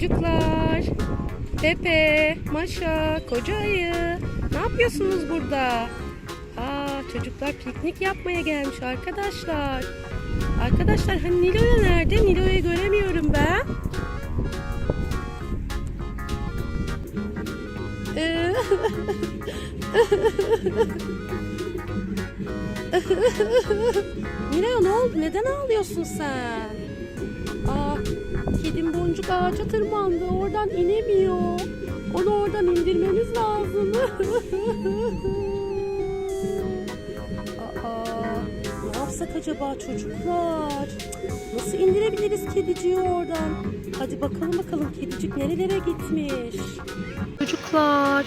Çocuklar, Pepe, Maşa, Koca Ayı. Ne yapıyorsunuz burada? Aa, çocuklar piknik yapmaya gelmiş arkadaşlar. Arkadaşlar hani Nilo'ya nerede? Nilo'yu göremiyorum ben. Ee, Nilo ne oldu? Neden ağlıyorsun sen? Aa, kedim boncuk ağaca tırmandı. Oradan inemiyor. Onu oradan indirmemiz lazım. Aa, ne yapsak acaba çocuklar? Nasıl indirebiliriz kediciyi oradan? Hadi bakalım bakalım kedicik nerelere gitmiş? Çocuklar,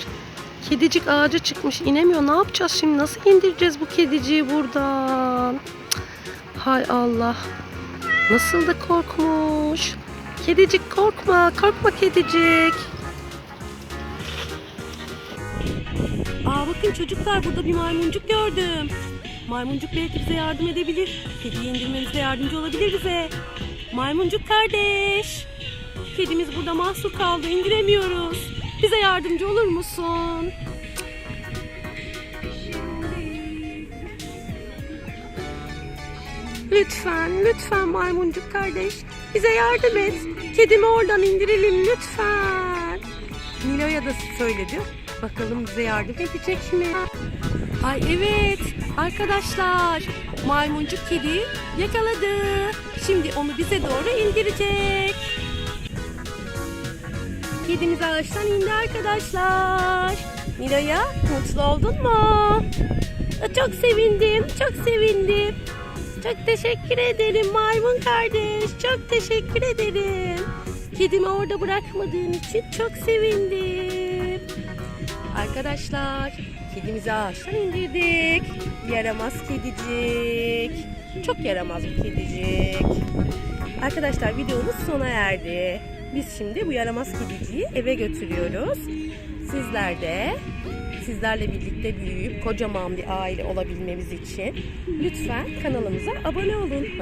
kedicik ağaca çıkmış inemiyor. Ne yapacağız şimdi? Nasıl indireceğiz bu kediciyi buradan? Hay Allah. Nasıl da korkmuş. Kedicik korkma, korkma kedicik. Aa bakın çocuklar burada bir maymuncuk gördüm. Maymuncuk belki bize yardım edebilir. Kediyi indirmemizde yardımcı olabilir bize. Maymuncuk kardeş. Kedimiz burada mahsur kaldı, indiremiyoruz. Bize yardımcı olur musun? Lütfen, lütfen maymuncuk kardeş. Bize yardım et. Kedimi oradan indirelim lütfen. Nilo'ya da söyledi. Bakalım bize yardım edecek mi? Ay evet arkadaşlar maymuncuk kedi yakaladı. Şimdi onu bize doğru indirecek. Kedimiz ağaçtan indi arkadaşlar. Nilo'ya mutlu oldun mu? Çok sevindim, çok sevindim. Çok teşekkür ederim maymun kardeş. Çok teşekkür ederim. Kedimi orada bırakmadığın için çok sevindim. Arkadaşlar kedimizi ağaçtan indirdik. Yaramaz kedicik. Çok yaramaz bu kedicik. Arkadaşlar videomuz sona erdi. Biz şimdi bu yaramaz kediciyi eve götürüyoruz. Sizler de sizlerle birlikte büyüyüp kocaman bir aile olabilmemiz için lütfen kanalımıza abone olun.